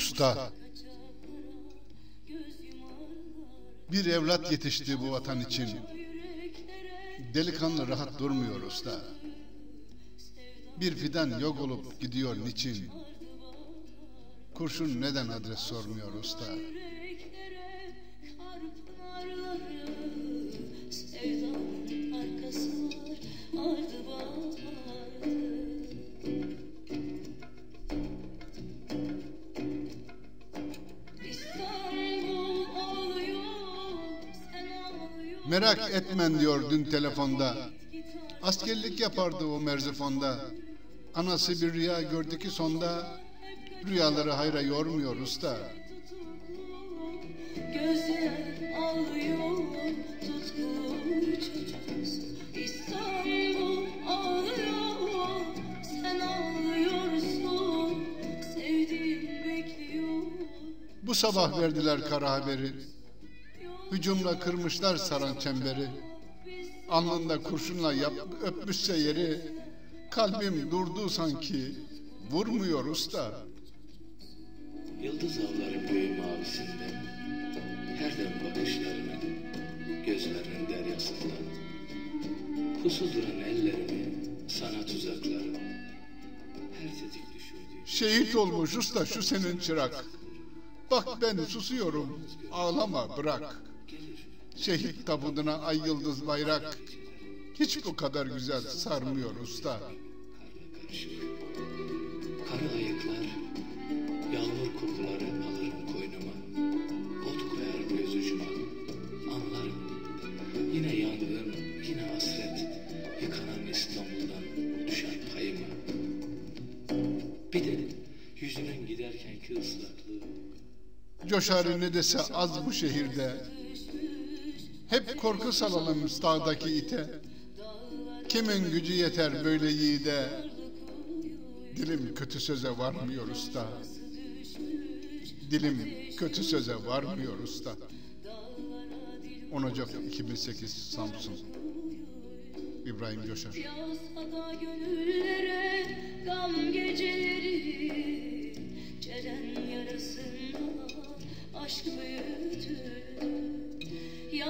Usta, bir evlat yetişti bu vatan için. Delikanlı rahat durmuyor usta. Bir fidan yok olup gidiyor niçin? Kurşun neden adres sormuyor usta? Merak etmen diyor dün telefonda. Askerlik yapardı o Merzifon'da. Anası bir rüya gördü ki sonda. Rüyaları hayra yormuyor usta. Bu sabah verdiler kara haberi. Hücumla kırmışlar saran çemberi. Alnında kurşunla yap, öpmüşse yeri. Kalbim durdu sanki. Vurmuyor usta. Yıldız avları göğü mavisinden Her dem bakışlarının Gözlerinin deryasından Pusu duran ellerimi Sana tuzaklarım Her tetik düşürdüğüm Şehit olmuş usta şu senin çırak. Bak ben susuyorum. Ağlama bırak. Şehit tabutuna ay yıldız bayrak. Hiç bu kadar güzel sarmıyor usta. Karı ayıklar Yağmur kokuları alırım koynuma Ot koyarım göz ucuma Anlarım Yine yangın yine hasret Yıkanan İstanbul'dan düşer payıma Bir de yüzünün giderkenki ıslaklığı Coşarı ne dese az bu şehirde. Hep korku salalım dağdaki ite. Kimin gücü yeter böyle yiğide? Dilim kötü söze varmıyor usta. Dilim kötü söze varmıyor usta. 10 Ocak 2008 Samsun İbrahim Coşar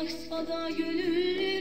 Aks bada gönüllü